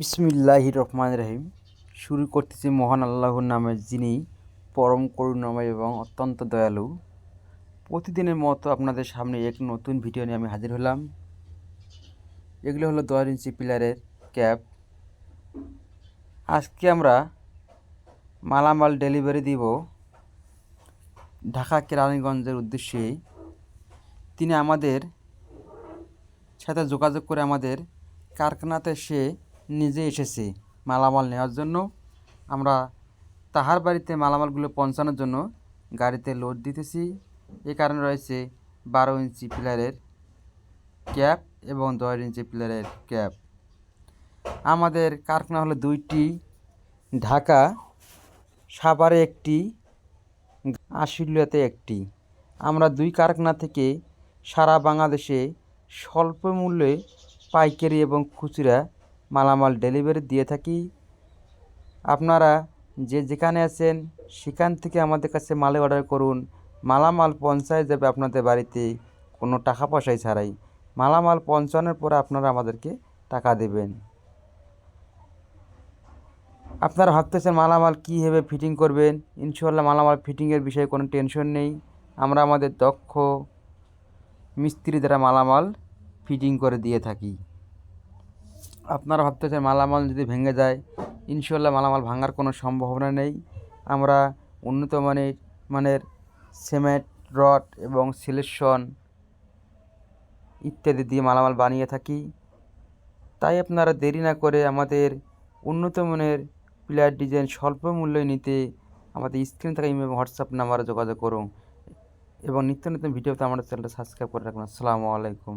বিসমিল্লাহ রহমান রহিম। শুরু করতেছি মহান আল্লাহর নামে, যিনি পরম করুণাময় এবং অত্যন্ত দয়ালু। প্রতিদিনের মতো আপনাদের সামনে এক নতুন ভিডিও নিয়ে আমি হাজির হলাম। এগুলো হলো দশ ইঞ্চি পিলারের ক্যাব আজকে আমরা মালামাল ডেলিভারি দিব ঢাকা কেরানীগঞ্জের উদ্দেশ্যে। তিনি আমাদের সাথে যোগাযোগ করে আমাদের কারখানাতে সে নিজে এসেছে মালামাল নেওয়ার জন্য। আমরা তাহার বাড়িতে মালামালগুলো পৌঁছানোর জন্য গাড়িতে লোড দিতেছি। এ কারণে রয়েছে বারো ইঞ্চি পিলারের ক্যাপ এবং দশ ইঞ্চি পিলারের ক্যাপ আমাদের কারখানা হলো দুইটি। ঢাকা সাভারে একটি, আশুলিয়াতে একটি। আমরা দুই কারখানা থেকে সারা বাংলাদেশে স্বল্প মূল্যে পাইকারি এবং খুচরা মালামাল ডেলিভারি দিয়ে থাকি। আপনারা যে যেখানে আছেন, সেখান থেকে আমাদের কাছে মালে অর্ডার করুন। মালামাল পৌঁছায় যাবে আপনাদের বাড়িতে, কোনো টাকা পয়সাই ছাড়াই। মালামাল পৌঁছানোর পরে আপনারা আমাদেরকে টাকা দেবেন। আপনারা ভাবতেছেন মালামাল কীভাবে ফিটিং করবেন? ইনশাল্লাহ মালামাল ফিটিংয়ের বিষয়ে কোনো টেনশন নেই। আমরা আমাদের দক্ষ মিস্ত্রি দ্বারা মালামাল ফিটিং করে দিয়ে থাকি। আপনারা ভাবতেছেন মালামাল যদি ভেঙে যায় ইনশাল্লাহ মালামাল ভাঙার কোনো সম্ভাবনা নেই। আমরা উন্নত মানের মানের সিমেন্ট, রড এবং সিলেকশন ইত্যাদি দিয়ে মালামাল বানিয়ে থাকি। তাই আপনারা দেরি না করে আমাদের উন্নত মানের প্লেয়ার ডিজাইন স্বল্প মূল্যে নিতে আমাদের স্ক্রিন থাকা ইমেল হোয়াটসঅ্যাপ নাম্বারে যোগাযোগ করুন। এবং নিত্য নতুন ভিডিওতে আমাদের চ্যানেলটা সাবস্ক্রাইব করে রাখুন। আসসালামু আলাইকুম।